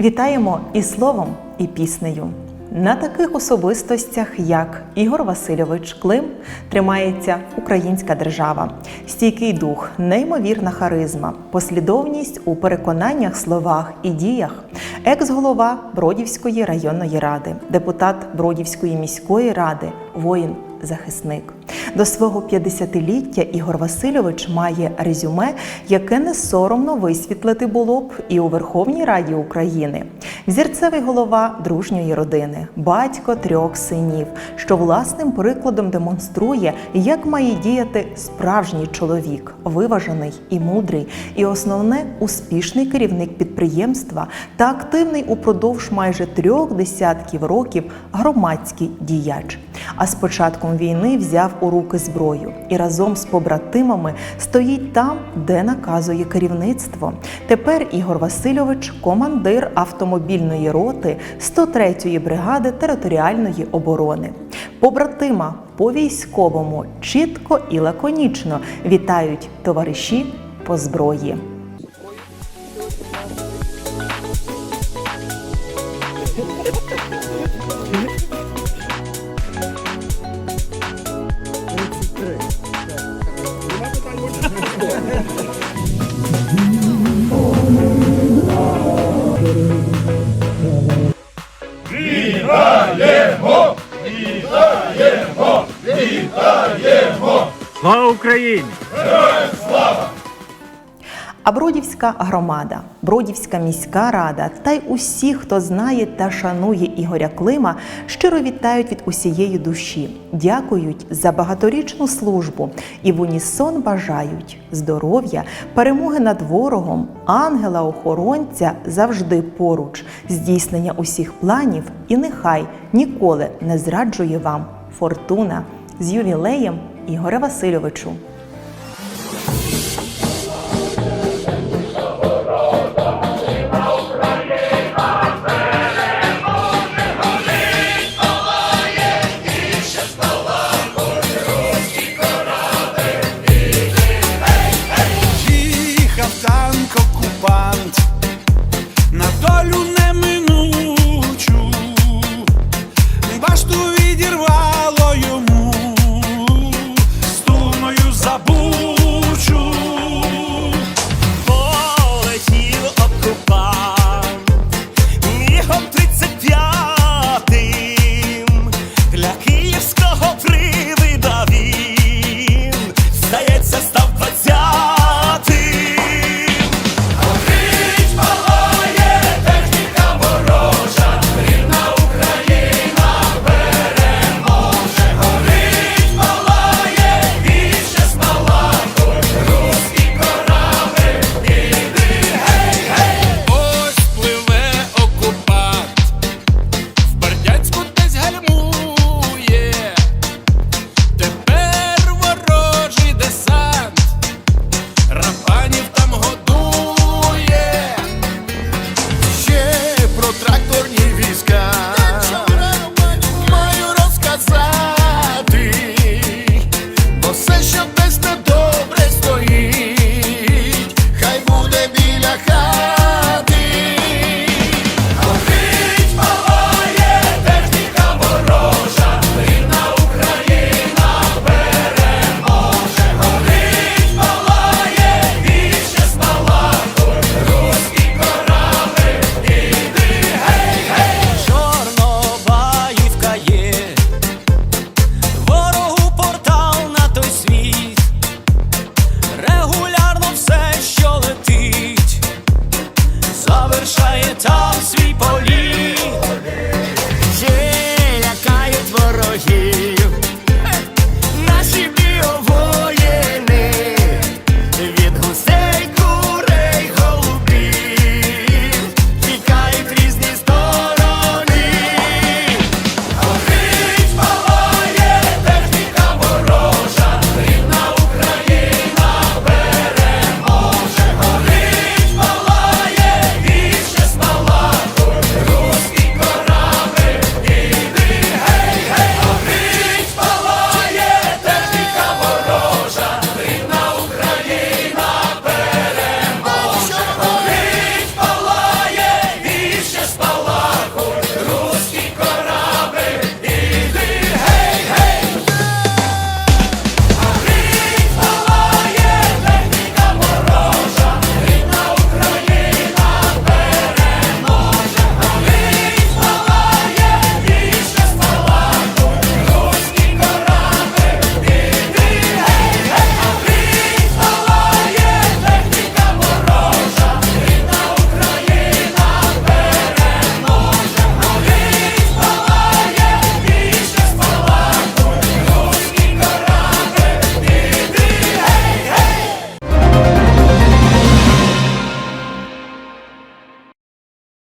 Вітаємо і словом, і піснею. На таких особистостях, як Ігор Васильович Клим, тримається українська держава, стійкий дух, неймовірна харизма, послідовність у переконаннях, словах і діях, екс-голова Бродівської районної ради, депутат Бродівської міської ради, воїн. До свого 50-ліття Ігор Васильович має резюме, яке не соромно висвітлити було б і у Верховній Раді України. Зірцевий голова дружньої родини, батько трьох синів, що власним прикладом демонструє, як має діяти справжній чоловік, виважений і мудрий, і основне успішний керівник підприємства та активний упродовж майже трьох десятків років громадський діяч. А з початком війни взяв у руки зброю і разом з побратимами стоїть там, де наказує керівництво. Тепер Ігор Васильович командир автомобільної роти 103-ї бригади територіальної оборони. Побратима по військовому чітко і лаконічно вітають товариші по зброї. Слава Україні! А Бродівська громада, Бродівська міська рада та й усі, хто знає та шанує Ігоря Клима, щиро вітають від усієї душі, дякують за багаторічну службу і в унісон бажають здоров'я, перемоги над ворогом, ангела-охоронця завжди поруч, здійснення усіх планів, і нехай ніколи не зраджує вам фортуна з ювілеєм Ігоря Васильовичу.